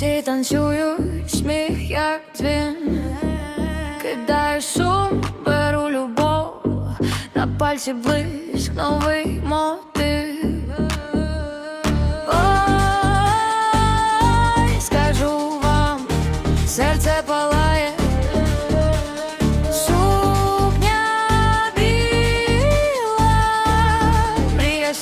Всі танцюють, сміх як дзвін. Кидаю сум, беру любов. На пальці блиск, новий мотив. Ой, скажу вам, серце палає. Сукня біла, мрія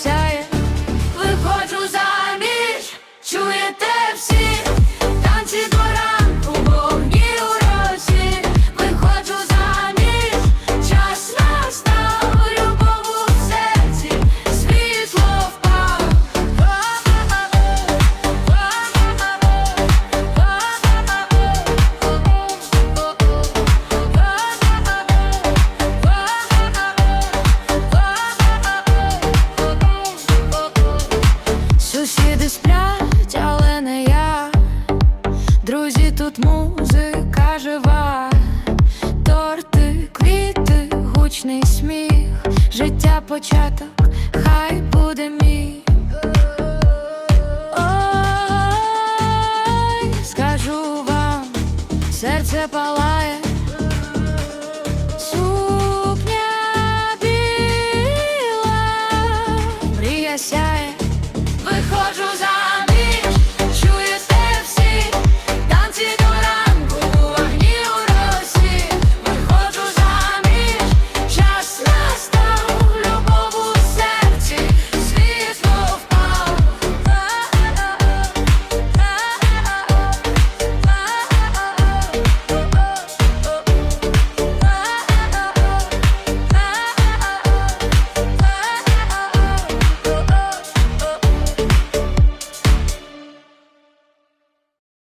Сусіди сплять, але не я. Друзі, тут музика жива, торти, квіти, гучний сміх, життя початок, хай буде мій. Ой, скажу вам, серце палає. Сукня біла, мрія сяє, виходжу за.